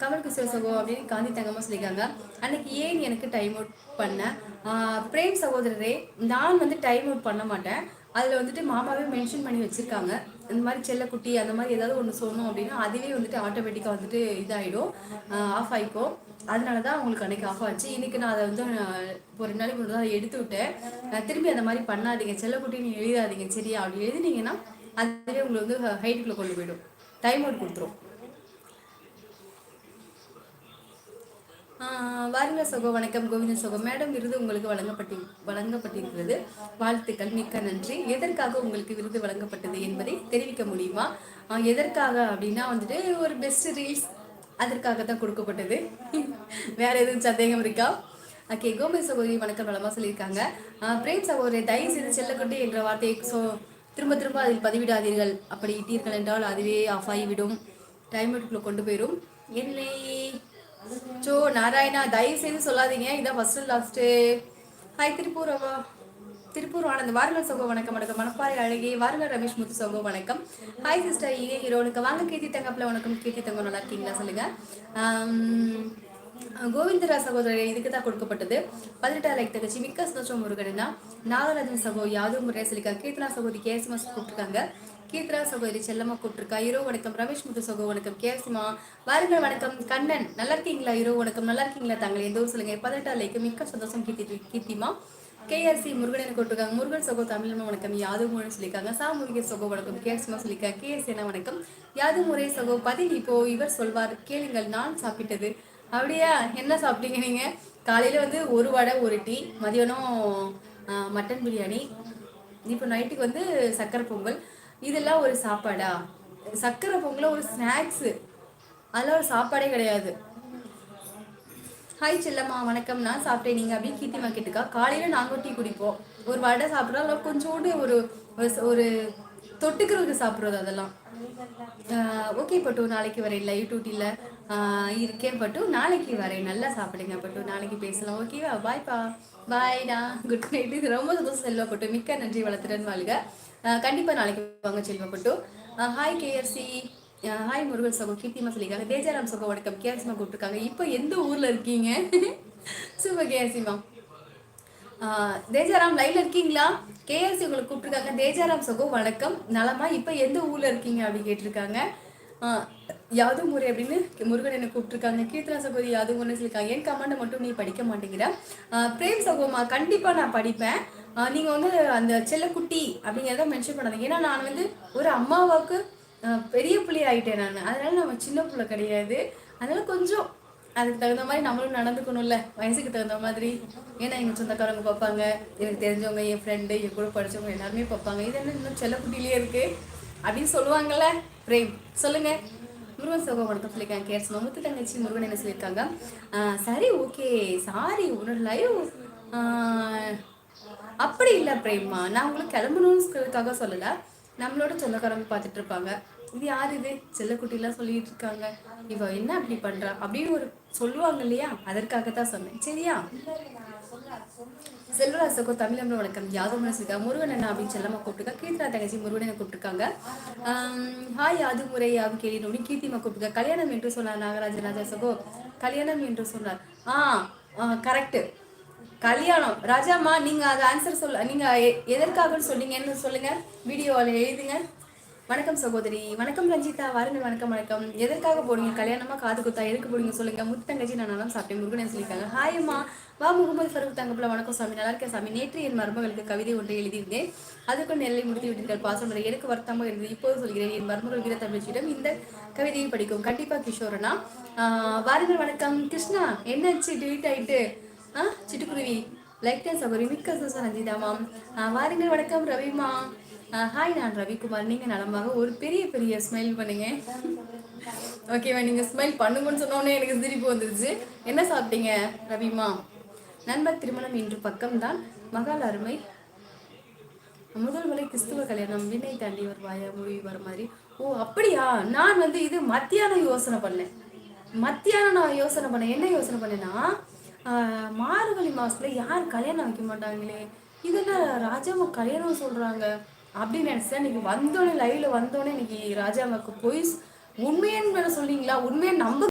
கமல் கிஷோர் சகோ அப்படின்னு காந்தி தங்கம்மா சொல்லியிருக்காங்க. அன்னைக்கு ஏன் எனக்கு டைம் அவுட் பண்ணேன் பிரேம் சகோதரரே நான் வந்து டைம் அவுட் பண்ண மாட்டேன். அதில் வந்துட்டு மாமாவே மென்ஷன் பண்ணி வச்சுருக்காங்க. இந்த மாதிரி செல்லக்குட்டி அந்த மாதிரி ஏதாவது ஒன்று சொன்னோம் அப்படின்னா அதுவே வந்துட்டு ஆட்டோமேட்டிக்காக வந்துட்டு இதாகிடும் ஆஃப் ஆகிக்கும் அதனால தான் உங்களுக்கு அன்றைக்கி ஆஃப் ஆச்சு. இன்றைக்கி நான் அதை வந்து ஒரு ரெண்டு நாளைக்கு முன்னாடி தான் எடுத்து விட்டேன். திரும்பி அந்த மாதிரி பண்ணாதீங்க. செல்லக்குட்டின்னு எழுதாதீங்க. சரியா? அப்படி எழுதினீங்கன்னா அதுவே உங்களுக்கு வந்து ஹைட்டுக்குள்ளே கொண்டு போயிடும். டைம் அவுட் கொடுத்துரும். வாருங்க சகோ வணக்கம் கோவிந்த சகோ. மேடம் விருது உங்களுக்கு வழங்கப்பட்டி வழங்கப்பட்டிருக்கிறது. வாழ்த்துக்கள் மிக்க நன்றி. எதற்காக உங்களுக்கு விருது வழங்கப்பட்டது என்பதை தெரிவிக்க முடியுமா? எதற்காக அப்படின்னா வந்துட்டு ஒரு பெஸ்ட் ரீல்ஸ் அதற்காக தான் கொடுக்கப்பட்டது. வேற எதுவும் சந்தேகம் இருக்கா? ஓகே கோவிந்த சகோதரி வணக்கம் நலமாக சொல்லியிருக்காங்க. பிரேம் சகோதரி தயவு செய்து செல்லக்கொண்டு என்ற வார்த்தையை ஸோ திரும்ப திரும்ப அதில் பதிவிடாதீர்கள். அப்படி இட்டீர்கள் என்றால் அதுவே ஆஃப் ஆகிவிடும். டைம் கொண்டு போயிடும் என்னை சோ நாராயணா தயவு செய்து சொல்லாதீங்க. இதான் ஃபர்ஸ்ட் லாஸ்ட்டு ஹாய் திருப்பூர் அவா திருப்பூர் ஆனந்த். வாருங்கள் சோகோ வணக்கம் வணக்கம். மனப்பாறை அழகி. வாருங்கள் ரமேஷ் முத்து சோகோ வணக்கம். ஹாய் சிஸ்டர் இங்கே ஹீரோனுக்கு. வாங்க கீர்த்தி தங்கப்பில் வணக்கம். கீர்த்தி தங்கம் நல்லா இருக்கீங்களா சொல்லுங்கள் கோவிந்தரா சகோதரர் இதுக்கு தான் கொடுக்கப்பட்டது. பதினெட்டாம் லைக் தகச்சி மிக்க சந்தோஷம் முருகனா நாகராஜன் சகோ யாதவ் முறையா சொல்லியிருக்காங்க கீர்த்தனா சகோதரி கேஎஸ்எம்எஸ் கூப்பிட்டுருக்காங்க. கீர்த்தனா சகோதரி செல்லம்மா கூப்பிட்டுருக்கா. இரோ வணக்கம் ரமேஷ் முத்து சகோ வணக்கம். கேசிமா வாருங்கள் வணக்கம். கண்ணன் நல்லா இருக்கீங்களா? இரோ வணக்கம். நல்லா இருக்கீங்களா தாங்கள்? எந்த ஊர் சொல்லுங்க? பதினெட்டாம் லைக்கு மிக்க சந்தோஷம் கீர்த்தி கீர்த்திமா கேஆர்சி முருகன் கொடுத்துருக்காங்க முருகன் சகோ தமிழ் வணக்கம். யாது முருகன் சொல்லியிருக்காங்க சா முருகன் சகோ வணக்கம். கேஎஸ்மா சொல்லியிருக்காங்க கேஎஸ் என்ன வணக்கம். யாது முறை சகோ பதில் இப்போ இவர் சொல்வார். கேளுங்கள் நான் சாப்பிட்டது. அப்படியா? என்ன சாப்பிட்டீங்க நீங்க? காலையில வந்து ஒரு வடை ஒரு டீ மதியானம் மட்டன் பிரியாணி. இப்போ நைட்டுக்கு வந்து சக்கரை பொங்கல். இதெல்லாம் ஒரு சாப்பாடா? சக்கரை பொங்கல ஒரு ஸ்நாக்ஸு. அதெல்லாம் ஒரு சாப்பாடே கிடையாது. ஹாய் செல்லம்மா வணக்கம். நான் சாப்பிட்டேன். நீங்கள் அப்படின்னு கீர்த்தி மார்க்கெட்டுக்கா காலையில் நாங்கள் டீ குடிப்போம். ஒரு வடை சாப்பிட்றோம். அதில் கொஞ்சோண்டு ஒரு ஒரு தொட்டுக்கிறதுக்கு சாப்பிட்றது அதெல்லாம். ஓகே பட்டு நாளைக்கு வரேன். லைவ் டூட்டியில் இருக்கேன் பட்டு நாளைக்கு வரேன். நல்லா சாப்பிடுங்க பட்டு நாளைக்கு பேசலாம். ஓகேவா பாய்ப்பா பாய்டா குட் நைட் இது ரொம்ப சந்தோஷம் செல்வா பட்டு. மிக்க நன்றி வளர்த்துடன் வாழ்க. கண்டிப்பாக நாளைக்கு வாங்க Selvapattu hi KRC hi Murugan சகோ கீர்த்திமா சொல்லியிருக்காங்க. தேஜாராம் சகோ வணக்கம் கேஆர்சிமா கூப்பிட்டுருக்காங்க. இப்போ எந்த ஊரில் இருக்கீங்க? சூப்பர் கேஆர்சிமா தேஜாராம் லைவ்ல இருக்கீங்களா? கேஆர்சி உங்களை கூப்பிட்டுருக்காங்க. தேஜாராம் சகோ வணக்கம். நலமா? இப்போ எந்த ஊரில் இருக்கீங்க அப்படின்னு கேட்டிருக்காங்க. யாது முறை அப்படின்னு முருகன் என்ன கூப்பிட்டுருக்காங்க. கீர்த்தனா சகோதரி யாவது ஒன்று சொல்லியிருக்காங்க. என் கமெண்டை மட்டும் நீ படிக்க மாட்டேங்கிற? பிரேம் சகோமா கண்டிப்பாக நான் படிப்பேன். நீங்கள் வந்து அந்த செல்லக்குட்டி அப்படிங்கிறத மென்ஷன் பண்ணாதீங்க. ஏன்னா நான் வந்து ஒரு அம்மாவுக்கு பெரிய பிள்ளை ஆகிட்டேன் நான். அதனால நம்ம சின்ன பிள்ளை கிடையாது. அதனால கொஞ்சம் அதுக்கு தகுந்த மாதிரி நம்மளும் நடந்துக்கணும்ல. வயசுக்கு தகுந்த மாதிரி. ஏன்னா எங்கள் சொந்தக்காரங்க பார்ப்பாங்க. எனக்கு தெரிஞ்சவங்க என் ஃப்ரெண்டு என் கூட படித்தவங்க எல்லாருமே பார்ப்பாங்க. இது என்ன இன்னும் செல்லக்குட்டிலேயே இருக்குது அப்படின்னு சொல்லுவாங்கல்ல. பிரேம் சொல்லுங்கள் முருகன் சோகம் வணக்கம் சொல்லியிருக்காங்க கேர்ஸ் மமுத்து தங்கச்சி முருகன் என்ன சொல்லியிருக்காங்க? சரி ஓகே. சாரி உன்னோட லைவ் அப்படி இல்லை பிரேம்மா. நான் உங்களுக்கு கிளம்பணுன்றதுக்காக சொல்லலை. நம்மளோட சொந்தக்காரங்க பார்த்துட்டு இருப்பாங்க. இது யார் இது? செல்லக்குட்டிலாம் சொல்லிட்டு இருக்காங்க. இவ என்ன அப்படி பண்றா? அப்படின்னு ஒரு சொல்லுவாங்க இல்லையா? அதற்காக தான் சொன்னேன். சரியா? செல்வராசக்கோ தமிழம்ல வணக்கம். யாதவ் மனசுக்கா? முருகன் அண்ணா அப்படின்னு செல்லமா கூப்பிட்டுருக்கா. கீர்த்தனா தங்கச்சி முருகனை கூப்பிட்டுருக்காங்க. ஹாய் யாது முறை யாவும் கேள்வி கீர்த்திமா கூப்பிட்டுருக்கா. கல்யாணம் என்று சொன்னார் நாகராஜ ராஜா சகோ கல்யாணம் என்று சொன்னார். ஆ கரெக்டு கல்யாணம். ராஜாமா நீங்க அதை ஆன்சர் சொல்ல நீங்க எதற்காக சொன்னீங்கன்னு சொல்லுங்க. வீடியோவில் எழுதுங்க. வணக்கம் சகோதரி. வணக்கம் ரஞ்சிதா. வாருங்கள் வணக்கம் வணக்கம். எதற்காக போடுங்க கல்யாணமா காது குத்தா எதுக்கு போடுங்க சொல்லுங்க. முத்தங்கச்சி நான் நல்லா சாப்பிட்டேன் முருகன் சொல்லியிருக்காங்க. ஹாய் வா முகமது ஃபருக் தங்கப்பில். வணக்கம் சாமி. நல்லா இருக்கேன் சாமி. நேற்று என் மருமகளுக்கு கவிதை ஒன்றை எழுதியிருந்தேன். அதுக்குள் நெல்லை முடித்து விட்டீர்கள் பாசம் எனக்கு வருத்தமாக இருந்தது. இப்போது சொல்கிறேன் என் மருமகள் வீர தமிழ்ச்சியிடம் இந்த கவிதையை படிக்கும். கண்டிப்பாக கிஷோரனா. வாருங்கள் வணக்கம். கிருஷ்ணா என்னாச்சு? டிலீட் ஆயிட்டு. ஆ சிட்டுக்குருவி. லைக் டைம் சகோரி மிக்க சூசன் ரஞ்சிதா மேம் வாருங்கள் வணக்கம் ரவிமா. Uh, ஹாய் நான் ரவிக்குமார். நீங்கள் நலமாக ஒரு பெரிய பெரிய ஸ்மைல் பண்ணுங்க. ஓகேவா நீங்கள் ஸ்மைல் பண்ணுங்கன்னு சொன்னோன்னே எனக்கு சிரிப்பு வந்துருச்சு. என்ன சாப்பிட்டீங்க ரவிமா? நண்பர் திருமணம் இன்று பக்கம்தான். மகால் அருமை. முதல் முறை கிறிஸ்துவ கல்யாணம். வினை தாண்டி ஒரு வாய மொழி வர மாதிரி. ஓ அப்படியா? நான் வந்து இது மத்தியானம் யோசனை பண்ணேன். மத்தியானம் நான் யோசனை பண்ணேன். என்ன யோசனை பண்ணேன்னா மார்கழி மாதத்தில் யார் கல்யாணம் வைக்க மாட்டாங்களே? இதெல்லாம் ராஜாமா கல்யாணம் சொல்கிறாங்க அப்படின்னு நினச்சேன் இன்றைக்கி வந்தோடனே லைவில் வந்தோடனே இன்னைக்கு ராஜாமாக்கு போய் உண்மையன்னு சொன்னீங்களா உண்மையை நம்ப